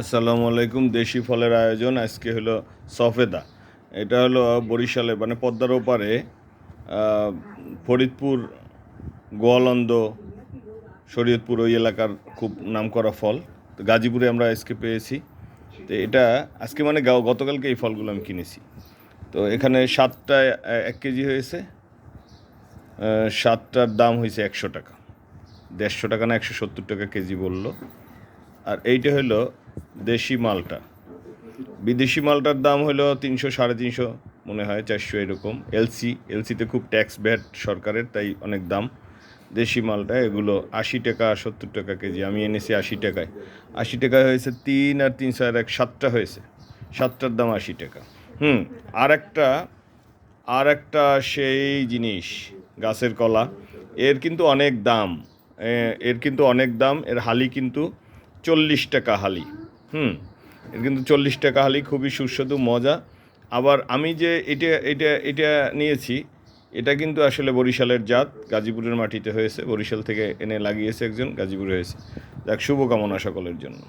আসসালামু আলাইকুম দেশি ফলের আয়োজন আজকে হলো সফেদা। এটা হলো বরিশালে মানে পদ্মার ওপারে ফরিদপুর গোয়ালন্দ শরীয়তপুর ওই এলাকার খুব নামকরা ফল। তো গাজীপুরে আমরা আজকে পেয়েছি। তো এটা আজকে মানে গতকালকে এই ফলগুলো আমি কিনেছি। তো এখানে সাতটায় আহ, এক কেজি হয়েছে। সাতটার দাম হয়েছে একশো টাকা। দেড়শো টাকা না একশো সত্তর টাকা কেজি বলল। আর এইটা হলো দেশি মালটা। বিদেশি মালটার দাম হলো তিনশো, সাড়ে তিনশো, মনে হয় চারশো এরকম। এলসি, এলসিতে খুব ট্যাক্স ভ্যাট সরকারের, তাই অনেক দাম। দেশি মালটা, এগুলো আশি টাকা, সত্তর টাকা কেজি। আমি এনেছি আশি টাকায়। আশি টাকায় হয়েছে তিন আর তিনশো আর এক, সাতটা হয়েছে। সাতটার দাম আশি টাকা। হুম, আর একটা আর একটা সেই জিনিস, গাছের কলা। এর কিন্তু অনেক দাম। এর কিন্তু অনেক দাম। এর হালি কিন্তু চল্লিশ টাকা হালি। হুম, এর কিন্তু চল্লিশ টাকা হালি খুবই সুস্বাদু, মজা। আবার আমি যে এটা এটা এটা নিয়েছি, এটা কিন্তু আসলে বরিশালের জাত, গাজীপুরের মাটিতে হয়েছে, বরিশাল থেকে এনে লাগিয়েছে একজন, গাজীপুরে হয়েছে। যাক, শুভকামনা সকলের জন্য।